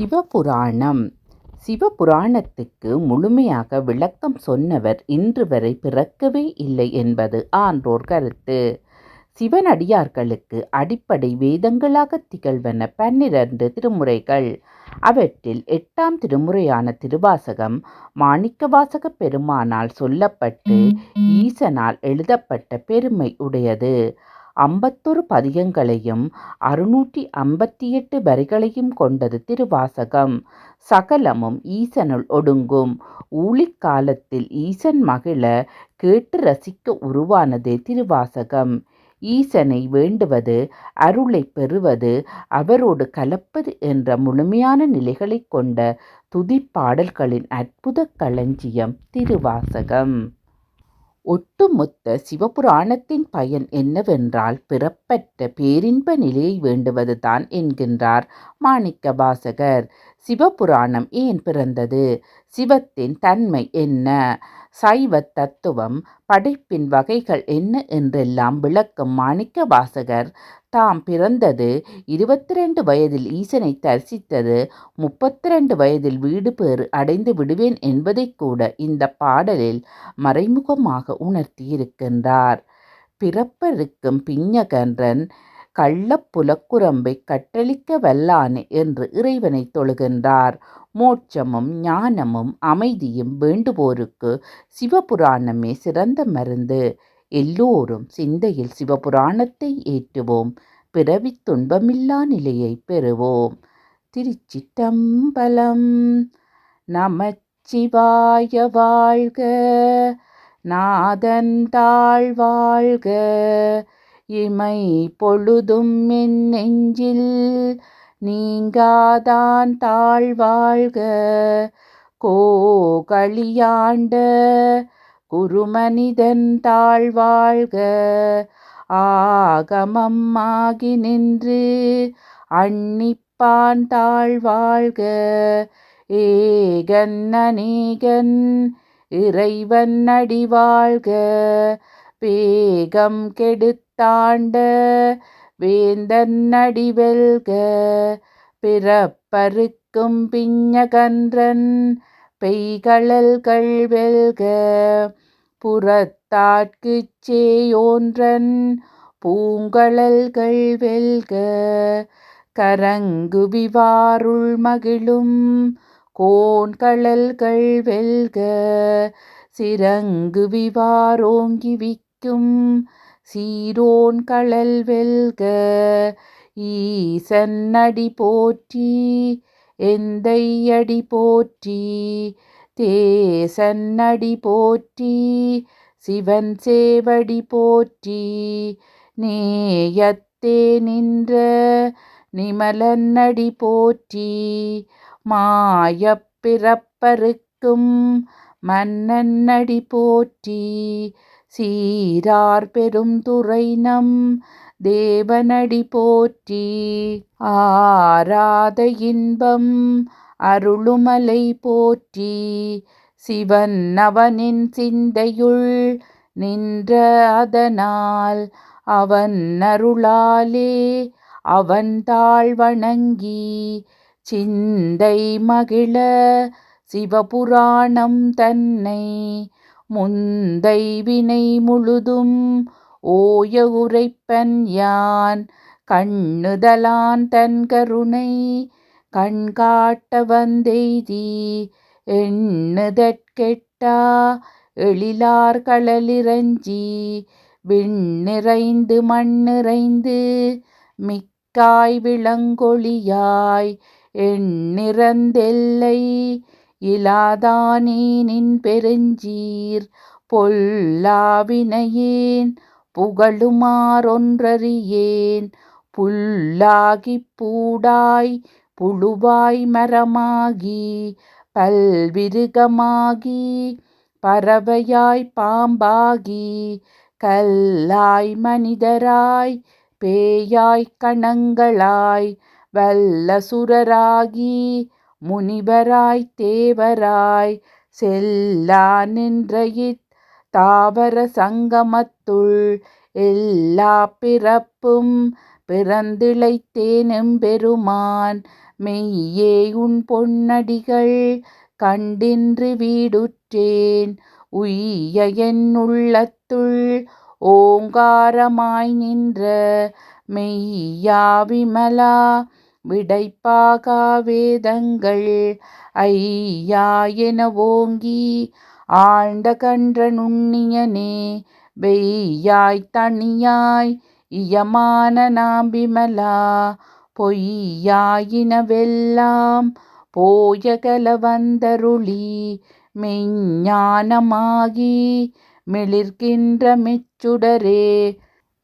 சிவபுராணம். சிவபுராணத்துக்கு முழுமையாக விளக்கம் சொன்னவர் இன்று வரை பிறக்கவே இல்லை என்பது ஆன்றோர் கருத்து. சிவனடியார்களுக்கு அடிப்படை வேதங்களாகத் திகழ்வன பன்னிரண்டு திருமுறைகள். அவற்றில் எட்டாம் திருமுறையான திருவாசகம் மாணிக்கவாசகப் பெருமானால் சொல்லப்பட்டு ஈசனால் எழுதப்பட்ட பெருமை உடையது. ஐம்பத்தொரு பதிகங்களையும் அறுநூற்றி ஐம்பத்தி எட்டு வரிகளையும் கொண்டது திருவாசகம். சகலமும் ஈசனுள் ஒடுங்கும். ஊழிக்காலத்தில் ஈசன் மகிழ கேட்டு ரசிக்க உருவானதே திருவாசகம். ஈசனை வேண்டுவது அருளை பெறுவது அவரோடு கலப்பது என்ற முழுமையான நிலைகளைக் கொண்ட துதிப்பாடல்களின் அற்புத களஞ்சியம் திருவாசகம். ஒட்டுமொத்த சிவபுராணத்தின் பயன் என்னவென்றால் பிறப்பற்ற பேரின்ப நிலையை வேண்டுவதுதான் என்கின்றார் மாணிக்க வாசகர் சிவபுராணம் ஏன் பிறந்தது? சிவத்தின் தன்மை என்ன? சைவ தத்துவம் படைப்பின் வகைகள் என்ன என்றெல்லாம் விளக்கும் மாணிக்க வாசகர். தாம் பிறந்தது இருபத்தி ரெண்டு வயதில் ஈசனை தரிசித்தது முப்பத்தி ரெண்டு வயதில் வீடு பேறு அடைந்து விடுவேன் என்பதை கூட இந்த பாடலில் மறைமுகமாக உணர்த்தியிருக்கின்றார். பிறப்பருக்கும் பிஞ்சகன்றன் கள்ளப்புலக்குரம்பை கட்டளிக்க வல்லானே என்று இறைவனை தொழுகின்றார். மோட்சமும் ஞானமும் அமைதியும் வேண்டுவோருக்கு சிவபுராணமே சிறந்த மருந்து. எல்லோரும் சிந்தையில் சிவபுராணத்தை ஏற்றுவோம். பிறவி துன்பமில்லா நிலையை பெறுவோம். திருச்சிட்டம்பலம் நமச்சிவாய வாழ்க. நாதன் தாழ் வாழ்க இமை பொழுதும் என் நெஞ்சில் நீங்காதான் தாழ்வாழ்க கோகளியாண்ட குருமனிதன் தாழ்வாழ்க ஆகமம் ஆகி நின்று அன்னிப்பான் தாழ்வாழ்க ஏகன் அநேகன் இறைவன் அடிவாழ்க பேகம் தாண்ட வேந்தன் அடிவெல்க பிறப்பருக்கும் பிஞ்சகன்றன் பெய்கழல்கள் வெல்க புறத்தாட்குச் சேயோன்றன் பூங்கழல்கள் வெல்க கரங்குவிவாருள் மகிழும் கோண்கழல்கள் வெல்க சிறங்கு விவாரோங்கி விக்கும் சீரோன் களல் வெல்க ஈசன் அடி போற்றி எந்தை அடி போற்றி தேசன் அடி போற்றி சிவன் சேவடி போற்றி நேயத்தே நின்ற நிமலன் அடி போற்றி மாயப் பிறப்பருக்கும் மன்னன் அடி போற்றி சீரார் பெரும் துறைநம் தேவனடி போற்றி ஆராத இன்பம் அருளுமலை போற்றி சிவன் அவனின் சிந்தையுள் நின்ற அதனால் அவன் அருளாலே அவன் தாழ் வணங்கி சிந்தை மகிழ சிவபுராணம் தன்னை முந்தை வினை முழுதும் ஓய உரைப்பன் யான். கண்ணுதலான் தன் கருணை கண்காட்ட வந்தெய்தி. எண்ணுதற்கெட்டா எழிலார் களலிறஞ்சி விண்ணிறைந்து மண்ணிறைந்து மிக்காய் விளங்கொழியாய். எண்ணிறந்தெல்லை இலாதானே நின் பெருஞ்சீர் பொல்லாவினையேன் புகழுமாறொன்றறியேன். புல்லாகிப் பூடாய் புழுவாய் மரமாகி பல்விருகமாகி பறவையாய் பாம்பாகி கல்லாய் மனிதராய் பேயாய் கணங்களாய் வல்லசுரராகி முனிவராய் தேவராய் செல்லா நின்ற தாவர சங்கமத்துள் எல்லா பிறப்பும் பிறந்திழைத்தேனும் பெருமான். மெய்யே உன் பொன்னடிகள் கண்டின்று வீடுற்றேன். உய்ய என் உள்ளத்துள் ஓங்காரமாய் நின்ற மெய்யா விமலா விடைப்பாகா வேதங்கள். ஐயா என ஓங்கி ஆழ்ந்த கன்ற நுண்ணியனே வெய்யாய் தனியாய் இயமான நாம்பிமலா பொய்யாயினவெல்லாம் போயகல வந்தருளி மெஞ்ஞானமாகி மிளிர்கின்ற மெச்சுடரே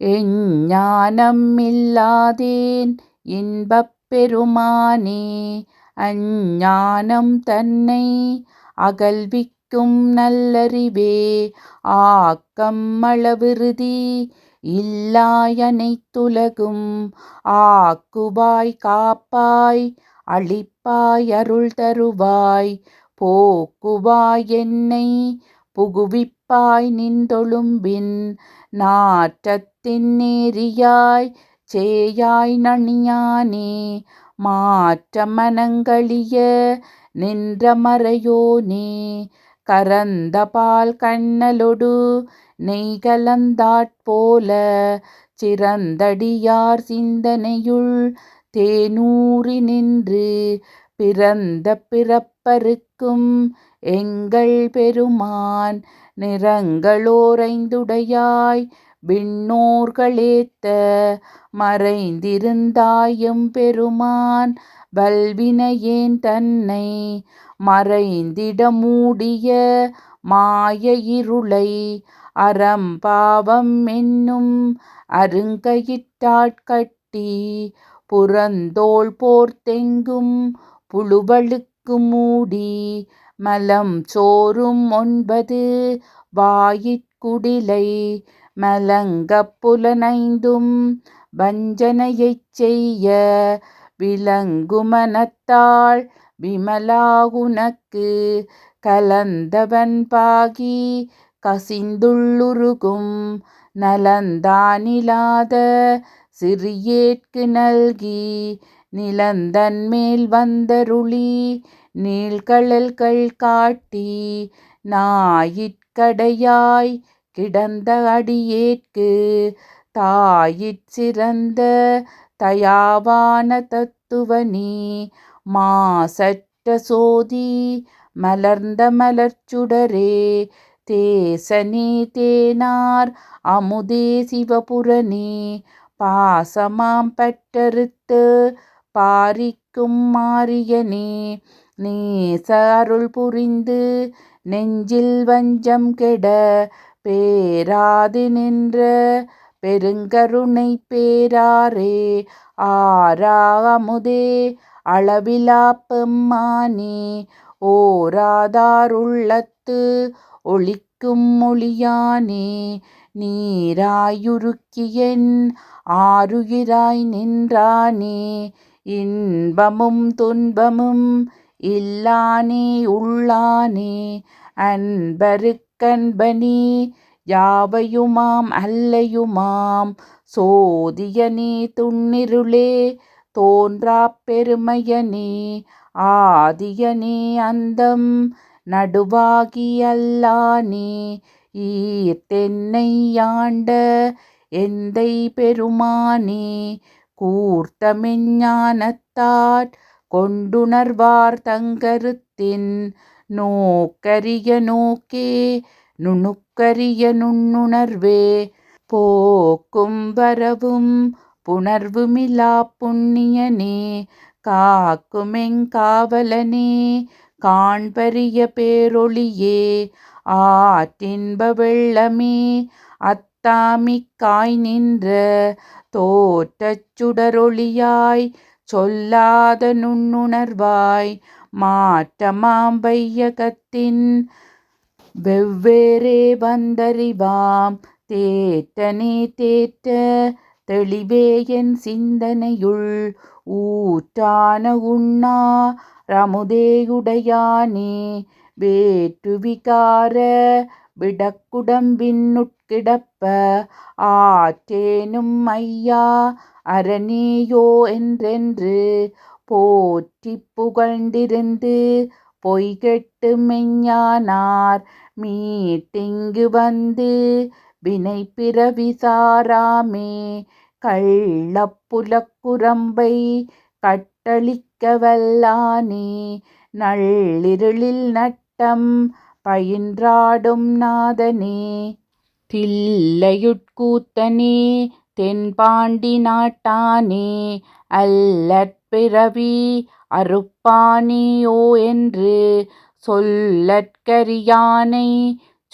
எஞ்ஞானம் இல்லாதேன் இன்பப் பெருமானே அஞ்ஞானம் தன்னை அகல்விக்கும் நல்லறிவே ஆக்கம் அளவிறுதி இல்லாயனைத்துலகும் ஆக்குவாய் காப்பாய் அழிப்பாய் அருள் தருவாய் போக்குவாய் என்னை புகுவிப்பாய் நின்றொழும்பின் நாற்றத்தின் நேரியாய் சேயாய் நணியானே மாற்ற மனங்களிய நின்ற மறையோனே கரந்த பால் கண்ணலொடு நெய் கலந்தாற்போல சிறந்தடியார் சிந்தனையுள் தேனூறி நின்று பிறந்த பிறப்பருக்கும் எங்கள் பெருமான் நிறங்களோரைந்துடையாய் விண்ணோர்களேத்த மறைந்திருந்தாயும் பெருமான் வல்வினையேன் தன்னை மறைந்திட மூடிய மாய இருளை அறம்பாவம் என்னும் அருங்கயிற்றாட்கட்டி புறந்தோள் போர்த்தெங்கும் புழுவழுக்கு மூடி மலம் சோறும் ஒன்பது வாயிற்குடிலை மலங்கப் புலனைந்தும் வஞ்சனையைச் செய்ய விலங்குமனத்தாள் விமலா உனக்கு கலந்தவன் பாகி கசிந்துள்ளுருகும் நலந்தானிலாத சிறியேற்கு நல்கி நிலந்தன்மேல் வந்தருளி நீள்கழல்கள் காட்டி நாயிற்கடையாய் கிடந்த அடியேற்கு தாயிற் சிறந்த தயாவான தத்துவனே மாசற்ற சோதி மலர்ந்த மலர்ச்சுடரே தேசனே தேனார் அமுதே சிவபுரணி பாசமாம் பற்றறுத்து பாரிக்கும் மாரியனே நேச அருள் புரிந்து நெஞ்சில் வஞ்சம் கெட பேராது நின்ற பெருங்கருணை பேராரே ஆரா அமுதே அளவிலா பெம்மானே ஓராதாருள்ளத்து ஒளிக்கும் மொழியானே நீராயுருக்கியன் ஆருயிராய் நின்றானே இன்பமும் துன்பமும் இல்லானே உள்ளானே அன்பருக்கு அன்பருக்கன்பனே யாவையுமாம் அல்லையுமாம்? சோதியனே துண்ணிருளே தோன்றா பெருமையனே ஆதியனே அந்தம் நடுவாகி அல்லானே ஈர்த்தென்னை யாண்ட எந்தை பெருமானே கூர்த்தமெஞ்ஞானத்தாற் கொண்டுணர்வார் தங்கருத்தின் நோக்கரிய நோக்கே நுணுக்கரிய நுண்ணுணர்வே. போக்கும் வரவும் புணர்வுமிலா புண்ணியனே காக்குமெங்காவலனே காண்பரிய பேரொளியே ஆற்றின்ப வெள்ளமே அத்தாமிக்காய் நின்ற தோற்றச் சுடரொளியாய் சொல்லாத நுண்ணுணர்வாய் மாற்றமாம்பையகத்தின் வெவ்வேறே வந்தறிவாம். தேற்றனே தேற்ற தெளிவே என் சிந்தனையுள். ஊற்றான உண்ணா ரமுதேயுடையானே வேற்றுவிகார விடக்குடம்பின்னுட்கிடப்ப ஆற்றேனும் ஐயா அரணேயோ என்றென்று போற்றி புகழ்ந்திருந்து பொய்கெட்டு மெஞ்ஞானார். மீட்டிங்கு வந்து வினைப்பிறவி சாராமே. கள்ளப்புலக்குரம்பை கட்டளிக்க வல்லானே நள்ளிருளில் நட்டம் பயின்றாடும் நாதனே. தில்லையுட்கூத்தனே தென்பாண்டி நாட்டானே. அல்லற் பிறவி அறுப்பானியோ என்று சொல்லற்கரியானை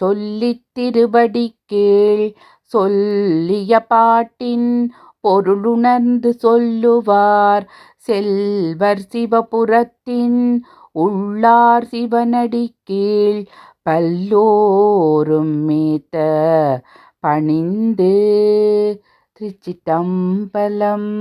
சொல்லித் திருவடிக்கீழ் சொல்லிய பாட்டின் பொருளுணர்ந்து சொல்லுவார் செல்வர் சிவபுரத்தின் உள்ளார் சிவனடிக்கீழ் பல்லோரும் மேத்த பணிந்து. திருச்சிட்டம்பலம்